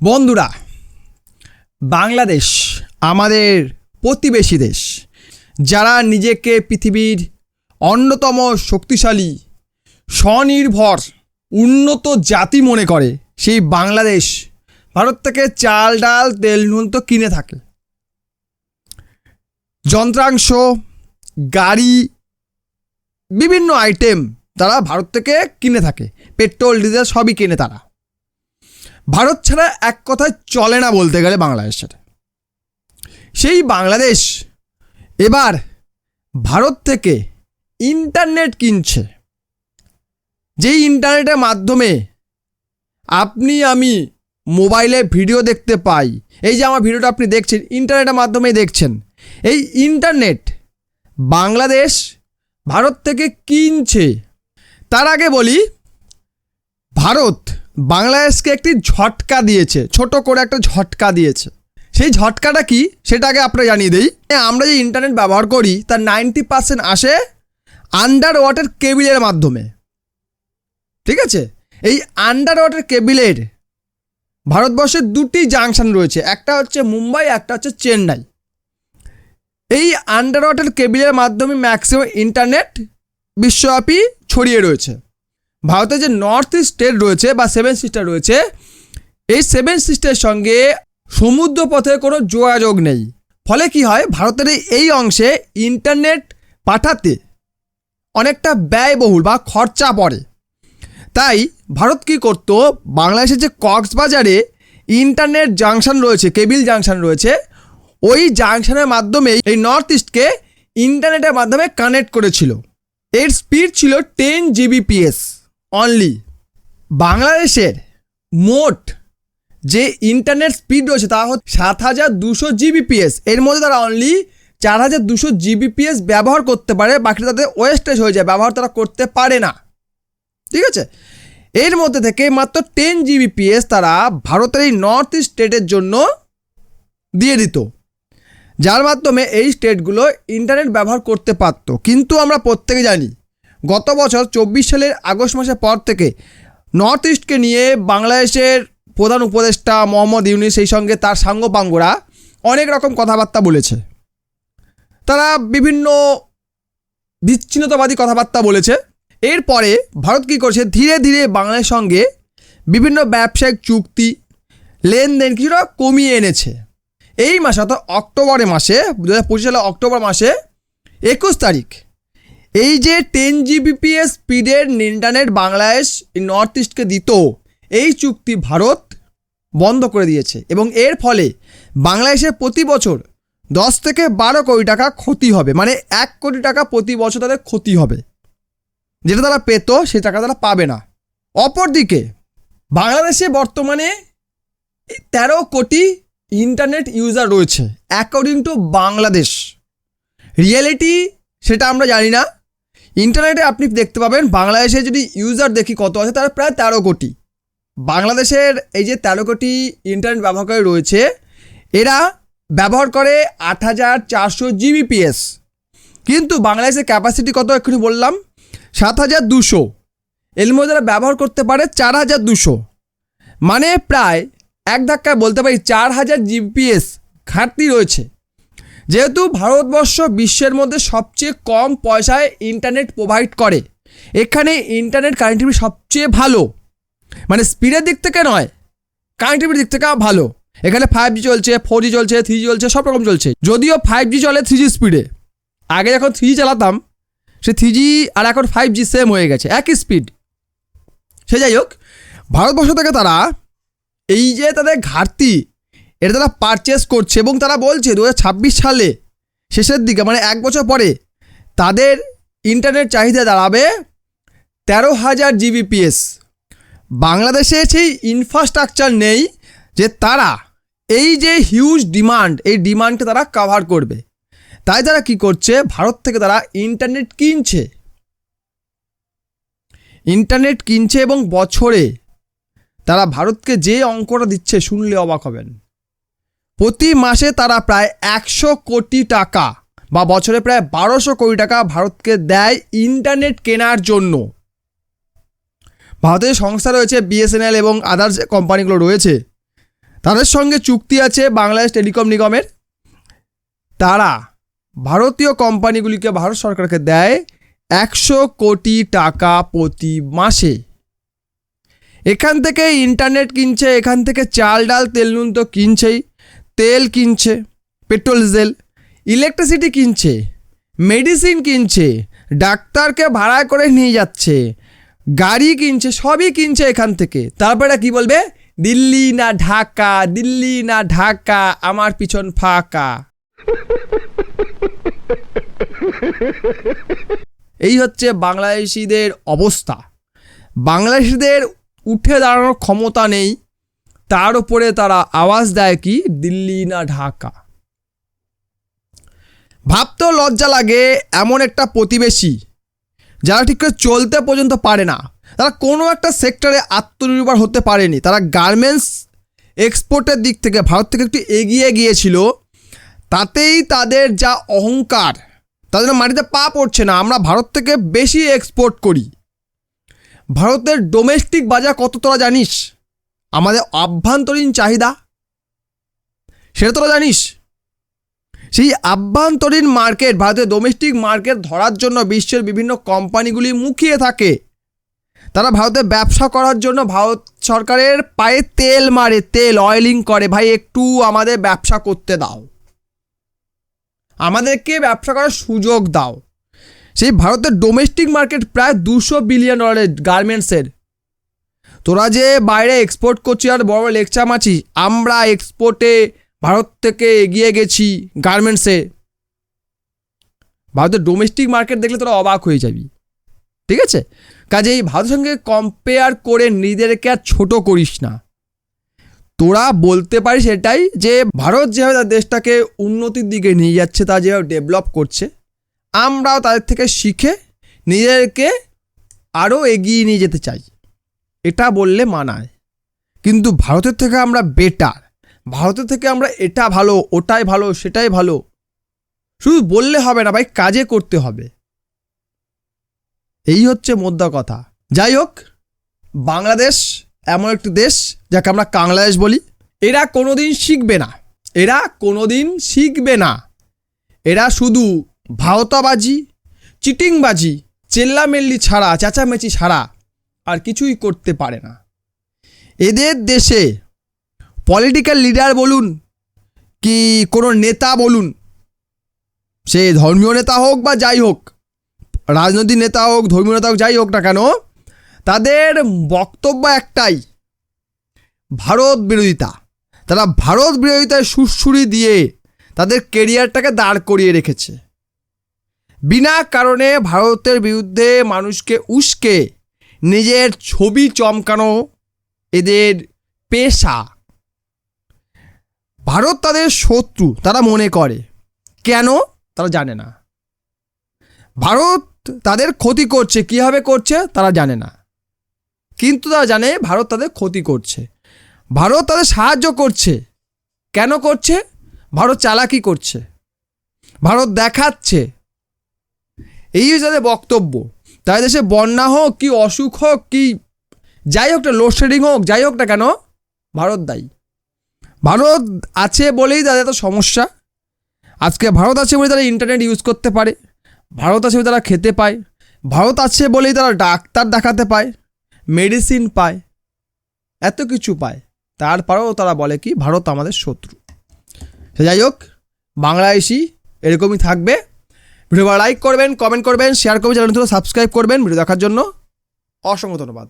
বন্ধুরা, বাংলাদেশ আমাদের প্রতিবেশী দেশ। যারা নিজেকে পৃথিবীর অন্যতম শক্তিশালী, স্বনির্ভর, উন্নত জাতি মনে করে, সেই বাংলাদেশ ভারত থেকে চাল, ডাল, তেল, নুন তো কিনে থাকে। যন্ত্রাংশ, গাড়ি, বিভিন্ন আইটেম তারা ভারত থেকে কিনে থাকে। পেট্রোল, ডিজেল সবই কিনে তারা। ভারত ছাড়া এক কথায় চলে না বলতে গেলে বাংলাদেশের সেই বাংলাদেশ এবার ভারত থেকে ইন্টারনেট কিনছে। যেই ইন্টারনেটের মাধ্যমে আপনি, আমি মোবাইলে ভিডিও দেখতে পাই, এই যে আমার ভিডিওটা আপনি দেখছেন ইন্টারনেটের মাধ্যমেই দেখছেন, এই ইন্টারনেট বাংলাদেশ ভারত থেকে কিনছে। তার আগে বলি, ভারত বাংলাদেশকে একটি ঝটকা দিয়েছে, ছোট করে একটা ঝটকা দিয়েছে। সেই ঝটকাটা কি? সেটা আগে আপনারা জানিয়ে দিই। আমরা যে ইন্টারনেট ব্যবহার করি, তার নাইনটি পার্সেন্ট আসে আন্ডার ওয়াটার কেবিলের মাধ্যমে। ঠিক আছে? এই আন্ডার ওয়াটার কেবিলের ভারতবর্ষের দুটি জাংশন রয়েছে, একটা হচ্ছে মুম্বাই, একটা হচ্ছে চেন্নাই। এই আন্ডার ওয়াটার কেবিলের মাধ্যমে ম্যাক্সিমাম ইন্টারনেট বিশ্বব্যাপী ছড়িয়ে রয়েছে। ভারতের যে নর্থ ইস্ট স্টেট রয়েছে বা সেভেন সিস্টার রয়েছে, এই সেভেন সিস্টারের সঙ্গে সমুদ্র পথে কোনো যোগাযোগ নেই। ফলে কি হয়? ভারতের এই- অংশে ইন্টারনেট পাঠাতে অনেকটা ব্যয়বহুল বা খরচা পড়ে। তাই ভারত কি করতো? বাংলাদেশের যে কক্সবাজারে ইন্টারনেট জাংশন রয়েছে কেবিল জাংশন রয়েছে, ওই জাংশনের মাধ্যমে এই নর্থ ইস্টকে ইন্টারনেটের মাধ্যমে কানেক্ট করেছিল। এর স্পিড ছিল টেন জিবিপিএস অনলি বাংলাদেশের মোট যে ইন্টারনেট স্পিড রয়েছে তা হচ্ছে সাত হাজার দুশো জিবিপিএস এর মধ্যে তারা অনলি চার হাজার দুশো জিবিপিএস ব্যবহার করতে পারে, বাকিটা তাদের ওয়েস্টেজ হয়ে যায়, ব্যবহার তারা করতে পারে না। ঠিক আছে? এর মধ্যে থেকে মাত্র টেন জিবিপিএস তারা ভারতের এই নর্থ ইস্ট স্টেটের জন্য দিয়ে দিত। যার মাধ্যমে এই স্টেটগুলো ইন্টারনেট ব্যবহার করতে পারতো। কিন্তু আমরা প্রত্যেকে জানি গত বছর চব্বিশ সালের আগস্ট মাসের পর থেকে নর্থ ইস্টকে নিয়ে বাংলাদেশের প্রধান উপদেষ্টা মোহাম্মদ ইউনিস সেই সঙ্গে তার সাঙ্গপাঙ্গরা অনেক রকম কথাবার্তা বলেছে। তারা বিভিন্ন বিচ্ছিন্নতাবাদী কথাবার্তা বলেছে। এরপরে ভারত কী করছে? ধীরে ধীরে বাংলাদেশের সঙ্গে বিভিন্ন ব্যবসায়িক চুক্তি, লেনদেন কিছুটা কমিয়ে এনেছে। এই মাসে অর্থাৎ অক্টোবরে মাসে দু হাজার পঁচিশ সালে অক্টোবর মাসে একুশ তারিখ এই যে টেন জিবিপিএস স্পিডের ইন্টারনেট বাংলাদেশ নর্থ ইস্টকে দিত, এই চুক্তি ভারত বন্ধ করে দিয়েছে এবং এর ফলে বাংলাদেশের প্রতি বছর দশ থেকে বারো কোটি টাকা ক্ষতি হবে মানে এক কোটি টাকা প্রতি বছর তাদের ক্ষতি হবে। যেটা তারা পেতো, সে টাকা তারা পাবে না। অপরদিকে, বাংলাদেশে বর্তমানে তেরো কোটি ইন্টারনেট ইউজার রয়েছে অ্যাকর্ডিং টু বাংলাদেশ। রিয়েলিটি সেটা আমরা জানি না। ইন্টারনেটে আপনি দেখতে পাবেন, বাংলাদেশে যদি ইউজার দেখি কত আছে, তারা প্রায় তেরো কোটি। বাংলাদেশের এই যে তেরো কোটি ইন্টারনেট ব্যবহারকারী রয়েছে, এরা ব্যবহার করে আট হাজার চারশো জিবিপিএস কিন্তু বাংলাদেশের ক্যাপাসিটি কত এক্ষুনি বললাম? সাত হাজার দুশো। এর মধ্যে তারা ব্যবহার করতে পারে, চার হাজার দুশো। মানে প্রায় এক ধাক্কায় বলতে পারি চার হাজার জিপিএস ঘাটতি রয়েছে। যেহেতু ভারতবর্ষ বিশ্বের মধ্যে সবচেয়ে কম পয়সায় ইন্টারনেট প্রোভাইড করে, এখানে ইন্টারনেট কানেক্টিভিটি সবচেয়ে ভালো। মানে স্পিডের দিক থেকে নয় কানেক্টিভিটির দিক থেকে ভালো। এখানে ফাইভ জি চলছে ফোর জি চলছে থ্রি জি চলছে, সব রকম চলছে। যদিও ফাইভ জি চলে থ্রি জি স্পিডে আগে যখন থ্রি জি চালাতাম, সে থ্রি জি আর এখন ফাইভ জি সেম হয়ে গেছে, একই স্পিড সে যাই হোক, ভারতবর্ষ থেকে তারা এই যে তাদের ঘাটতি এটা তারা পারচেস করছে এবং তারা বলছে দু হাজার ছাব্বিশ সালে শেষের দিকে মানে এক বছর পরে, তাদের ইন্টারনেট চাহিদা দাঁড়াবে তেরো হাজার জিবিপিএস বাংলাদেশে সেই ইনফ্রাস্ট্রাকচার নেই যে তারা এই যে হিউজ ডিমান্ড এই ডিমান্ডকে তারা কাভার করবে। তাই তারা কি করছে? ভারত থেকে তারা ইন্টারনেট কিনছে। ইন্টারনেট কিনছে এবং বছরে তারা ভারতকে যে অঙ্কটা দিচ্ছে, শুনলে অবাক হবেন। প্রতি মাসে তারা প্রায় একশো কোটি টাকা বা বছরে প্রায় বারোশো কোটি টাকা ভারতকে দেয় ইন্টারনেট কেনার জন্য। ভারতের সংস্থা রয়েছে বিএসএনএল এবং আদার্স কোম্পানিগুলো রয়েছে। তাদের সঙ্গে চুক্তি আছে বাংলাদেশ টেলিকম নিগমের। তারা ভারতীয় কোম্পানিগুলিকে ভারত সরকারকে দেয় একশো কোটি টাকা প্রতি মাসে। এখান থেকে ইন্টারনেট কিনছে, এখান থেকে চাল ডাল, তেল নুন তো কিনছেই। তেল কিনছে, পেট্রোল, ডিজেল, ইলেকট্রিসিটি কিনছে, মেডিসিন কিনছে, ডাক্তারকে ভাড়া করে নিয়ে যাচ্ছে, গাড়ি কিনছে, সবই কিনছে এখান থেকে। তারপরে কি বলবে? দিল্লি না ঢাকা, দিল্লি না ঢাকা, আমার পিছন ফাঁকা। এই হচ্ছে বাংলাদেশিদের অবস্থা। বাংলাদেশিদের উঠে দাঁড়ানোর ক্ষমতা নেই। তার উপরে তারা আওয়াজ দেয় কি? দিল্লি না ঢাকা। ভাবতেও লজ্জা লাগে এমন একটা প্রতিবেশী যারা ঠিক করে চলতে পর্যন্ত পারে না। তারা কোনো একটা সেক্টরে আত্মনির্ভর হতে পারেনি। তারা গার্মেন্টস এক্সপোর্টের দিক থেকে, ভারত থেকে একটু এগিয়ে গিয়েছিল। তাতেই তাদের যা অহংকার, তাদের মাটিতে পা পড়ছে না। আমরা ভারত থেকে বেশি এক্সপোর্ট করি। ভারতের ডোমেস্টিক বাজার কত তোরা জানিস? আমাদের আভ্যন্তরীণ চাহিদা? সেটা তোরা জানিস? সেই আভ্যন্তরীণ মার্কেট, ভারতের ডোমেস্টিক মার্কেট ধরার জন্য বিশ্বের বিভিন্ন কোম্পানিগুলি মুখিয়ে থাকে। তারা ভারতে ব্যবসা করার জন্য ভারত সরকারের পায়ে তেল মারে, তেল অয়েলিং করে। ভাই, একটু আমাদের ব্যবসা করতে দাও। আমাদেরকে ব্যবসা করার সুযোগ দাও। সেই ভারতের ডোমেস্টিক মার্কেট প্রায় দুশো বিলিয়ন ডলারের গার্মেন্টসের তোরা যে বাইরে এক্সপোর্ট করছি আর বড় বড় লেকচার মাছি আমরা এক্সপোর্টে ভারত থেকে এগিয়ে গেছি গার্মেন্টসে ভারতের ডোমেস্টিক মার্কেট দেখলে তোরা অবাক হয়ে যাবি। ঠিক আছে? কাজেই ভারতের সঙ্গে কম্পেয়ার করে নিজেদেরকে আর ছোট করিস না। তোরা বলতে পারিস এটাই যে ভারত যেভাবে তার দেশটাকে উন্নতির দিকে নিয়ে যাচ্ছে তা যেভাবে ডেভেলপ করছে, আমরাও তাদের থেকে শিখে নিজেদেরকে আরও এগিয়ে নিয়ে যেতে চাই। এটা বললে মানায়। কিন্তু ভারতের থেকে আমরা বেটার ভারতের থেকে আমরা এটা ভালো, ওটাই ভালো, সেটাই ভালো। শুধু বললে হবে না ভাই, কাজে করতে হবে। এই হচ্ছে মোদ্দা কথা। যাই হোক, বাংলাদেশ এমন একটি দেশ, যাকে আমরা বাংলাদেশ বলি। এরা কোনোদিন শিখবে না। এরা কোনোদিন শিখবে না। এরা শুধু ভাওতাবাজি, চিটিংবাজি, চেল্লামেল্লি ছাড়া, চেঁচামেচি ছাড়া আর কিছুই করতে পারে না। এদের দেশে পলিটিক্যাল লিডার বলুন কি কোনো নেতা বলুন, সে ধর্মীয় নেতা হোক বা যাই হোক, রাজনৈতিক নেতা হোক, ধর্মীয় নেতা হোক, যাই হোক না কেন, তাদের বক্তব্য একটাই, ভারত বিরোধিতা। তারা ভারত বিরোধিতায় সুরসুরি দিয়ে তাদের কেরিয়ারটাকে দাঁড় করিয়ে রেখেছে। বিনা কারণে ভারতের বিরুদ্ধে মানুষকে উস্কে নিজের ছবি চমকানো এদের পেশা। ভারত তাদের শত্রু, তারা মনে করে। কেন? তারা জানে না। ভারত তাদের ক্ষতি করছে, কীভাবে করছে? তারা জানে না। কিন্তু তারা জানে ভারত তাদের ক্ষতি করছে। ভারত তাদের সাহায্য করছে। কেন করছে? ভারত চালাকি করছে। ভারত দেখাচ্ছে। এই তাদের বক্তব্য। তাই দেশে বন্যা হোক, কি অসুখ হোক, কি যাই হোক না, লোডশেডিং হোক, যাই হোক না কেন, ভারত দায়ী। ভারত আছে বলেই তাদের এত সমস্যা। আজকে ভারত আছে বলে তারা ইন্টারনেট ইউজ করতে পারে, ভারত আছে বলে তারা খেতে পায়, ভারত আছে বলেই তারা ডাক্তার দেখাতে পায় মেডিসিন পায়, এত কিছু পায়। তারপরেও তারা বলে কি, ভারত আমাদের শত্রু। সে যাই হোক বাংলাদেশি এরকমই থাকবে। ভিডিও লাইক করবেন কমেন্ট করবেন শেয়ার করবেন চ্যানেল সাবস্ক্রাইব করবেন ভিডিও দেখার জন্য অসংখ্য ধন্যবাদ।